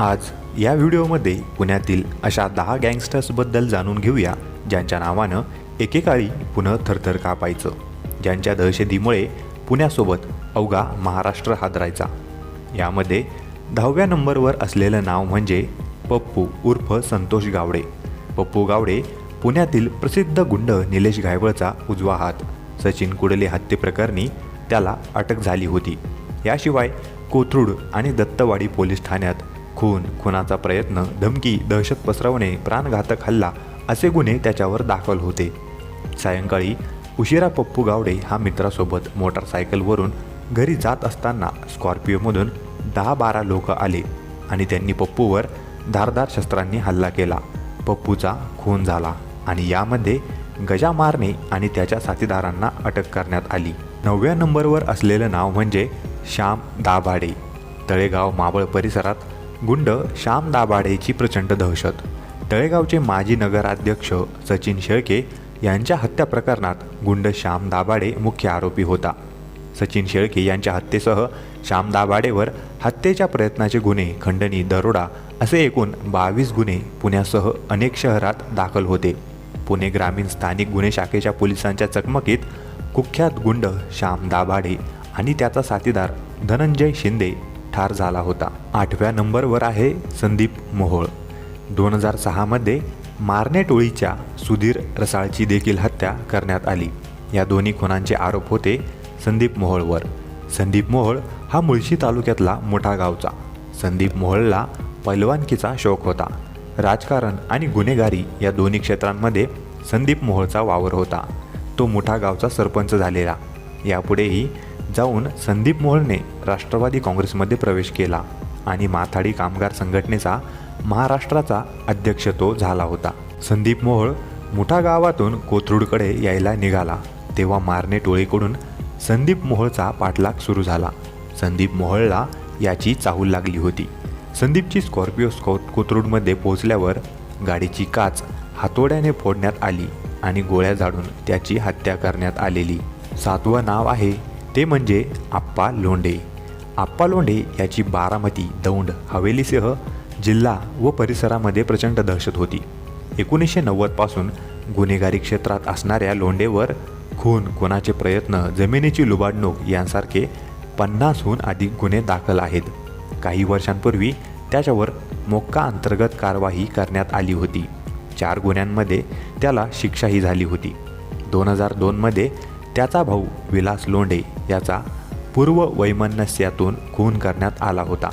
आज या व्हिडिओमध्ये पुण्यातील अशा दहा गँगस्टर्सबद्दल जाणून घेऊया ज्यांच्या नावानं एकेकाळी पुन्हा थरथर कापायचं ज्यांच्या दहशतीमुळे पुण्यासोबत अवघा महाराष्ट्र हादरायचा. यामध्ये दहाव्या नंबरवर असलेलं नाव म्हणजे पप्पू उर्फ संतोष गावडे. पप्पू गावडे पुण्यातील प्रसिद्ध गुंड निलेश गायवळचा उजवा हात. सचिन कुडले हत्येप्रकरणी त्याला अटक झाली होती. याशिवाय कोथरूड आणि दत्तवाडी पोलीस ठाण्यात खून खुनाचा प्रयत्न धमकी दहशत पसरवणे प्राणघातक हल्ला असे गुन्हे त्याच्यावर दाखल होते. सायंकाळी उशिरा पप्पू गावडे हा मित्रासोबत मोटारसायकलवरून घरी जात असताना स्कॉर्पिओमधून दहा बारा लोक आले आणि त्यांनी पप्पूवर धारदार शस्त्रांनी हल्ला केला. पप्पूचा खून झाला आणि यामध्ये गजा मारणे आणि त्याच्या साथीदारांना अटक करण्यात आली. नवव्या नंबरवर असलेलं नाव म्हणजे श्याम दाभाडे. तळेगाव मावळ परिसरात गुंड श्याम दाभाडेची प्रचंड दहशत. तळेगावचे माजी नगराध्यक्ष सचिन शेळके यांच्या हत्या प्रकरणात गुंड श्याम दाभाडे मुख्य आरोपी होता. सचिन शेळके यांच्या हत्येसह श्याम दाभाडेवर हत्येच्या प्रयत्नाचे गुन्हे खंडणी दरोडा असे एकूण बावीस गुन्हे पुण्यासह अनेक शहरात दाखल होते. पुणे ग्रामीण स्थानिक गुन्हे शाखेच्या पोलिसांच्या चकमकीत कुख्यात गुंड श्याम दाभाडे आणि त्याचा साथीदार धनंजय शिंदे ठार झाला होता. आठव्या नंबरवर आहे संदीप मोहोळ. दोन हजार सहामध्ये मारणे टोळीच्या सुधीर रसाळची देखील हत्या करण्यात आली. या दोन्ही खुनांचे आरोप होते संदीप मोहोळवर. संदीप मोहोळ हा मुळशी तालुक्यातला मोठा गावचा. संदीप मोहोळला पैलवानकीचा शौक होता. राजकारण आणि गुन्हेगारी या दोन्ही क्षेत्रांमध्ये संदीप मोहोळचा वावर होता. तो मोठा गावचा सरपंच झालेला. यापुढेही जाऊन संदीप मोहळने राष्ट्रवादी काँग्रेसमध्ये प्रवेश केला आणि माथाडी कामगार संघटनेचा महाराष्ट्राचा अध्यक्ष तो झाला होता. संदीप मोहोळ मुठा गावातून कोथरूडकडे यायला निघाला. तेव्हा मारणे टोळीकडून संदीप मोहोळचा पाठलाग सुरू झाला. संदीप मोहोळला याची चाहूल लागली होती. संदीपची स्कॉर्पिओ स्कॉ कोथरूडमध्ये पोहोचल्यावर गाडीची काच हातोड्याने फोडण्यात आली आणि गोळ्या झाडून त्याची हत्या करण्यात आलेली. सातवं नाव आहे ते म्हणजे आप्पा लोंढे. आप्पा लोंढे याची बारामती दौंड हवेलीसह जिल्हा व परिसरामध्ये प्रचंड दहशत होती. एकोणीसशे नव्वदपासून गुन्हेगारी क्षेत्रात असणाऱ्या लोंढेवर खून खुनाचे प्रयत्न जमिनीची लुबाडणूक यांसारखे पन्नासहून अधिक गुन्हे दाखल आहेत. काही वर्षांपूर्वी त्याच्यावर मोक्का अंतर्गत कारवाई करण्यात आली होती. चार गुन्ह्यांमध्ये त्याला शिक्षाही झाली होती. दोन हजार दोनमध्ये त्याचा भाऊ विलास लोंढे याचा पूर्व वैमनस्यातून खून करण्यात आला होता.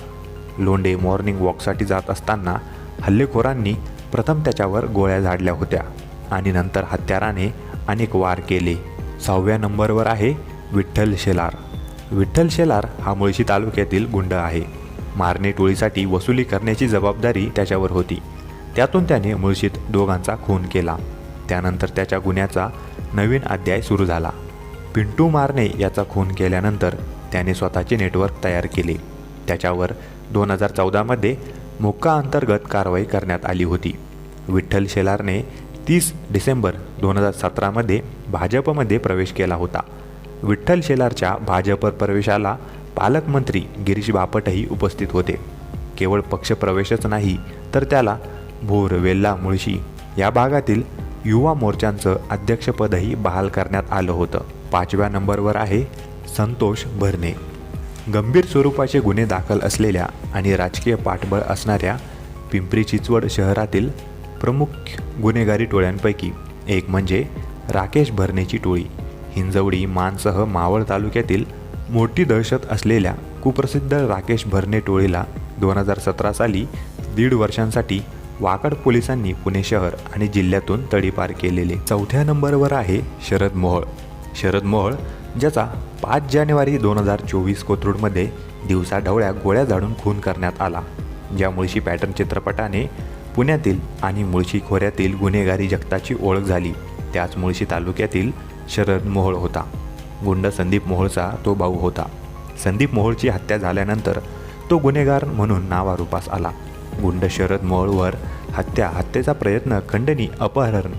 लोंढे मॉर्निंग वॉकसाठी जात असताना हल्लेखोरांनी प्रथम त्याच्यावर गोळ्या झाडल्या होत्या आणि नंतर हत्याराने अनेक वार केले. सहाव्या नंबरवर आहे विठ्ठल शेलार. विठ्ठल शेलार हा मुळशी तालुक्यातील गुंड आहे. मारणे टोळीसाठी वसुली करण्याची जबाबदारी त्याच्यावर होती. त्यातून त्याने मुळशीत दोघांचा खून केला. त्यानंतर त्याच्या गुन्ह्याचा नवीन अध्याय सुरू झाला. पिंटू मारणे याचा खून केल्यानंतर त्याने स्वतःचे नेटवर्क तयार केले. त्याच्यावर दोन हजार चौदामध्ये मोक्का अंतर्गत कारवाई करण्यात आली होती. विठ्ठल शेलारने तीस डिसेंबर दोन हजार सतरामध्ये भाजपमध्ये प्रवेश केला होता. विठ्ठल शेलारच्या भाजप प्रवेशाला पालकमंत्री गिरीश बापटही उपस्थित होते. केवळ पक्षप्रवेशच नाही तर त्याला भोर वेल्ला मुळशी या भागातील युवा मोर्चांचं अध्यक्षपदही बहाल करण्यात आलं होतं. पाचव्या नंबरवर आहे संतोष भरणे. गंभीर स्वरूपाचे गुन्हे दाखल असलेल्या आणि राजकीय पाठबळ असणाऱ्या पिंपरी चिंचवड शहरातील प्रमुख गुन्हेगारी टोळ्यांपैकी एक म्हणजे राकेश भरणेची टोळी. हिंजवडी मानसह मावळ तालुक्यातील मोठी दहशत असलेल्या कुप्रसिद्ध राकेश भरणे टोळीला दोन हजार सतरा साली दीड वर्षांसाठी वाकड पोलिसांनी पुणे शहर आणि जिल्ह्यातून तडीपार केलेले चौथ्या नंबरवर आहे शरद मोहोळ. शरद मोहोळ ज्याचा पाच जानेवारी दोन हजार चोवीस कोथरूडमध्ये दिवसा ढवळ्या गोळ्या झाडून खून करण्यात आला. ज्या मुळशी पॅटर्न चित्रपटाने पुण्यातील आणि मुळशी खोऱ्यातील गुन्हेगारी जगताची ओळख झाली त्याच मुळशी तालुक्यातील शरद मोहोळ होता. गुंड संदीप मोहोळचा तो भाऊ होता. संदीप मोहोळची हत्या झाल्यानंतर तो गुन्हेगार म्हणून नावारूपास आला. गुंड शरद मोहोळवर हत्या हत्येचा प्रयत्न खंडणी अपहरण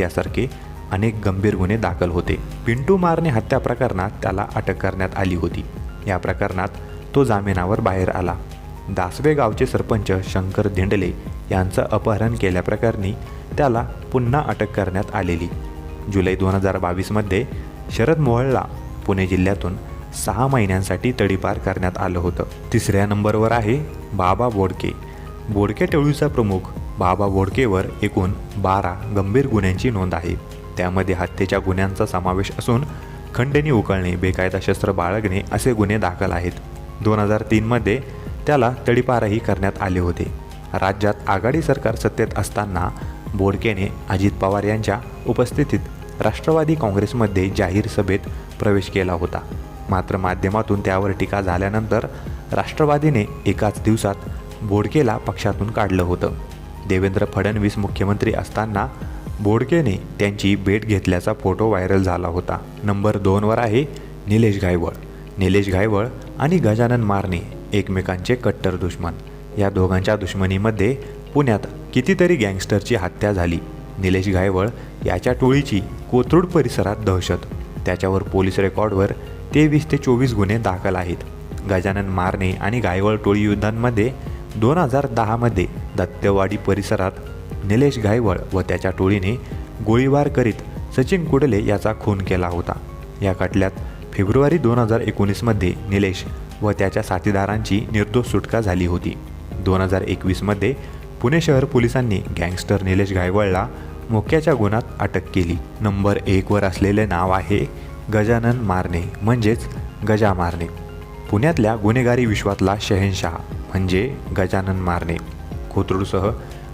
यासारखे अनेक गंभीर गुन्हे दाखल होते. पिंटू मारणे हत्या प्रकरणात त्याला अटक करण्यात आली होती. या प्रकरणात तो जामिनावर बाहेर आला. दासवे गावचे सरपंच शंकर धिंडले यांचं अपहरण केल्याप्रकरणी त्याला पुन्हा अटक करण्यात आलेली. जुलै दोन हजार बावीसमध्ये शरद मोहळला पुणे जिल्ह्यातून सहा महिन्यांसाठी तडीपार करण्यात आलं होतं. तिसऱ्या नंबरवर आहे बाबा बोडके बोडके टोळीचा प्रमुख बाबा बोडकेवर एकूण बारा गंभीर गुन्ह्यांची नोंद आहे. त्यामध्ये हत्येच्या गुन्ह्यांचा समावेश असून खंडणी उकळणे बेकायदा शस्त्र बाळगणे असे गुन्हे दाखल आहेत. दोन हजार तीनमध्ये त्याला तडीपारही करण्यात आले होते. राज्यात आघाडी सरकार सत्तेत असताना बोडकेने अजित पवार यांच्या उपस्थितीत राष्ट्रवादी काँग्रेसमध्ये जाहीर सभेत प्रवेश केला होता. मात्र माध्यमातून त्यावर टीका झाल्यानंतर राष्ट्रवादीने एकाच दिवसात बोडकेला पक्षातून काढलं होतं. देवेंद्र फडणवीस मुख्यमंत्री असताना बोडकेने त्यांची भेट घेतल्याचा फोटो व्हायरल झाला होता. नंबर दोनवर आहे निलेश गायवळ निलेश गायवळ आणि गजानन मारणे एकमेकांचे कट्टर दुश्मन. या दोघांच्या दुश्मनीमध्ये पुण्यात कितीतरी गँगस्टरची हत्या झाली. निलेश गायवळ याच्या टोळीची कोथरूड परिसरात दहशत. त्याच्यावर पोलीस रेकॉर्डवर तेवीस ते चोवीस गुन्हे दाखल आहेत. गजानन मारणे आणि गायवळ टोळी युद्धांमध्ये दोन हजार दहामध्ये दत्तवाडी परिसरात निलेश गायवळ व त्याच्या टोळीने गोळीबार करीत सचिन कुडले याचा खून केला होता. या खटल्यात फेब्रुवारी दोन हजार एकोणीसमध्ये निलेश व त्याच्या साथीदारांची निर्दोष सुटका झाली होती. दोन हजार एकवीसमध्ये पुणे शहर पोलिसांनी गँगस्टर निलेश गायवळला मोक्याच्या गुन्ह्यात अटक केली. नंबर एकवर असलेले नाव आहे गजानन मारणे म्हणजेच गजा मारणे. पुण्यातल्या गुन्हेगारी विश्वातला शहेनशाह म्हणजे गजानन मारणे. कोथरूडसह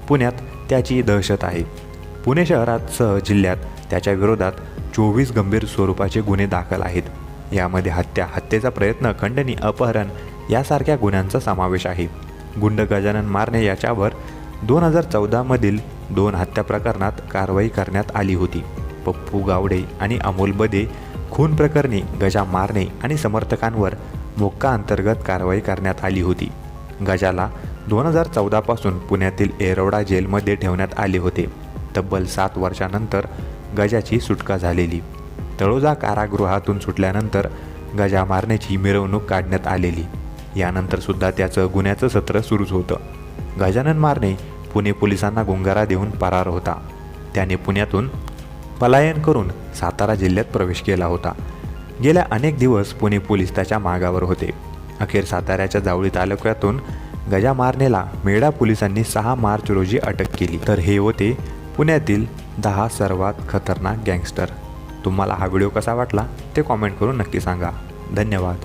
पुण्यात त्याची दहशत आहे. पुणे शहरात सह जिल्ह्यात त्याच्या विरोधात चोवीस गंभीर स्वरूपाचे गुन्हे दाखल आहेत. यामध्ये हत्या हत्येचा प्रयत्न खंडणी अपहरण यासारख्या गुन्ह्यांचा समावेश आहे. गुंड गजानन मारणे याच्यावर दोन हजार चौदामधील दोन हत्या प्रकरणात कारवाई करण्यात आली होती. पप्पू गावडे आणि अमोल बदे खून प्रकरणी गजा मारणे आणि समर्थकांवर मोक्का अंतर्गत कारवाई करण्यात आली होती. गजाला दोन हजार चौदापासून पुण्यातील एरोडा जेलमध्ये ठेवण्यात आले होते. तब्बल सात वर्षानंतर गजाची सुटका झालेली. तळोजा कारागृहातून सुटल्यानंतर गजा मारण्याची मिरवणूक काढण्यात आलेली. यानंतर सुद्धा त्याचं गुन्ह्याचं सत्र सुरूच होतं. गजानन मारणे पुणे पोलिसांना गुंगारा देऊन फरार होता. त्याने पुण्यातून पलायन करून सातारा जिल्ह्यात प्रवेश केला होता. गेल्या अनेक दिवस पुणे पोलीस त्याच्या मागावर होते. अखेर साताऱ्याच्या जावळी तालुक्यातून गजामारनेला मेढा पोलिसांनी सहा मार्च रोजी अटक केली. तर हे होते पुण्यातील दहा सर्वात खतरनाक गँगस्टर. तुम्हाला हा व्हिडिओ कसा वाटला ते कॉमेंट करून नक्की सांगा. धन्यवाद.